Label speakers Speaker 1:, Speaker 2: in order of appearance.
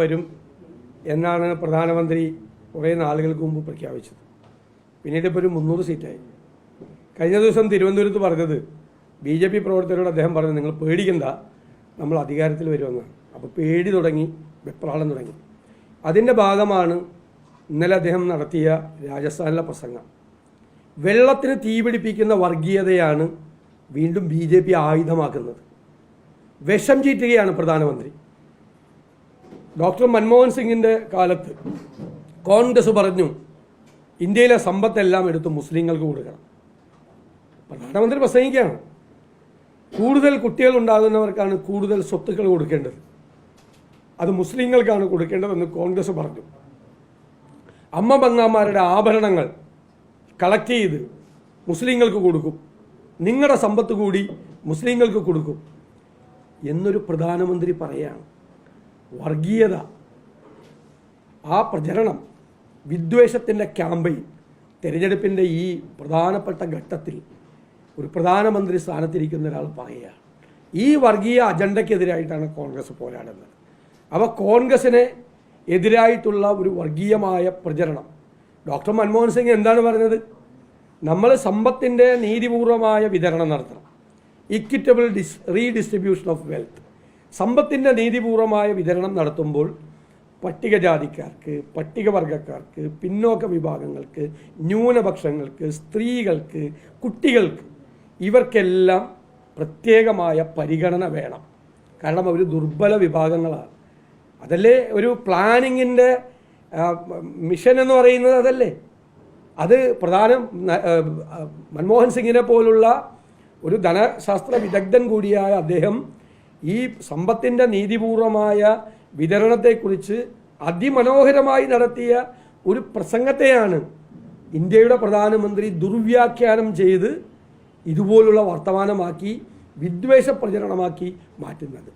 Speaker 1: വരും എന്നാണ് പ്രധാനമന്ത്രി കുറേ നാളുകൾക്ക് മുമ്പ് പ്രഖ്യാപിച്ചത്. പിന്നീട് ഇപ്പോൾ ഒരു മുന്നൂറ് സീറ്റായി. കഴിഞ്ഞ ദിവസം തിരുവനന്തപുരത്ത് പറഞ്ഞത് ബി ജെ പി പ്രവർത്തകരോട് അദ്ദേഹം പറഞ്ഞു നിങ്ങൾ പേടിക്കണ്ട നമ്മൾ അധികാരത്തിൽ വരുമെന്നാണ് അപ്പോൾ പേടി തുടങ്ങി വെപ്രാളം തുടങ്ങി. അതിന്റെ ഭാഗമാണ് ഇന്നലെ അദ്ദേഹം നടത്തിയ രാജസ്ഥാനിലെ പ്രസംഗം. വെള്ളത്തിന് തീപിടിപ്പിക്കുന്ന വർഗീയതയാണ് വീണ്ടും ബി ജെ പി ആയുധമാക്കുന്നത്. വിഷം ചീറ്റുകയാണ് പ്രധാനമന്ത്രി. ഡോക്ടർ മൻമോഹൻ സിംഗിന്റെ കാലത്ത് കോൺഗ്രസ് പറഞ്ഞു ഇന്ത്യയിലെ സമ്പത്തെല്ലാം എടുത്ത് മുസ്ലിങ്ങൾക്ക് കൊടുക്കണം. പ്രധാനമന്ത്രി പ്രസംഗിക്കുകയാണ്. കൂടുതൽ കുട്ടികൾ ഉണ്ടാകുന്നവർക്കാണ് കൂടുതൽ സ്വത്തുക്കൾ കൊടുക്കേണ്ടത്. അത് മുസ്ലിങ്ങൾക്കാണ് കൊടുക്കേണ്ടതെന്ന് കോൺഗ്രസ് പറഞ്ഞു. അമ്മ ബംഗാമാരുടെ ആഭരണങ്ങൾ കളക്ട് ചെയ്ത് മുസ്ലിങ്ങൾക്ക് കൊടുക്കും. നിങ്ങളുടെ സമ്പത്ത് കൂടി മുസ്ലിങ്ങൾക്ക് കൊടുക്കും. എന്നൊരു പ്രധാനമന്ത്രി പറയാണ്. വർഗീയത. ആ പ്രചരണം വിദ്വേഷത്തിന്റെ ക്യാമ്പയിൻ തിരഞ്ഞെടുപ്പിന്റെ ഈ പ്രധാനപ്പെട്ട ഘട്ടത്തിൽ ഒരു പ്രധാനമന്ത്രി സ്ഥാനത്തിരിക്കുന്ന ഒരാൾ പറയുകയാണ്. ഈ വർഗീയ അജണ്ടയ്ക്കെതിരായിട്ടാണ് കോൺഗ്രസ് പോരാടുന്നത്. അപ്പോൾ കോൺഗ്രസിന് എതിരായിട്ടുള്ള ഒരു വർഗീയമായ പ്രചരണം. ഡോക്ടർ മൻമോഹൻ സിംഗ് എന്താണ് പറഞ്ഞത്? നമ്മൾ സമ്പത്തിന്റെ നീതിപൂർവമായ വിതരണം നടത്തണം. Equitable dis redistribution of wealth സമ്പത്തിന്റെ നീതിപൂർവമായ വിതരണം നടത്തുമ്പോൾ പട്ടികജാതിക്കാർക്ക് പട്ടികവർഗക്കാർക്ക് പിന്നോക്ക വിഭാഗങ്ങൾക്ക് ന്യൂനപക്ഷങ്ങൾക്ക് സ്ത്രീകൾക്ക് കുട്ടികൾക്ക് ഇവർക്കെല്ലാം പ്രത്യേകമായ പരിഗണന വേണം. കാരണം അവർ ദുർബല വിഭാഗങ്ങളാണ്. അതല്ലേ ഒരു പ്ലാനിങ്ങിന്റെ മിഷൻ എന്ന് പറയുന്നത് അതല്ലേ? അത് പ്രധാനം മൻമോഹൻ സിംഗിനെ പോലുള്ള ഒരു ധനശാസ്ത്ര വിദഗ്ധൻ കൂടിയായ അദ്ദേഹം ഈ സമ്പത്തിന്റെ നീതിപൂർവമായ വിതരണത്തെക്കുറിച്ച് അതിമനോഹരമായി നടത്തിയ ഒരു പ്രസംഗത്തെയാണ് ഇന്ത്യയുടെ പ്രധാനമന്ത്രി ദുർവ്യാഖ്യാനം ചെയ്ത് ഇതുപോലുള്ള വർത്തമാനമാക്കി വിദ്വേഷ പ്രചരണമാക്കി മാറ്റുന്നത്.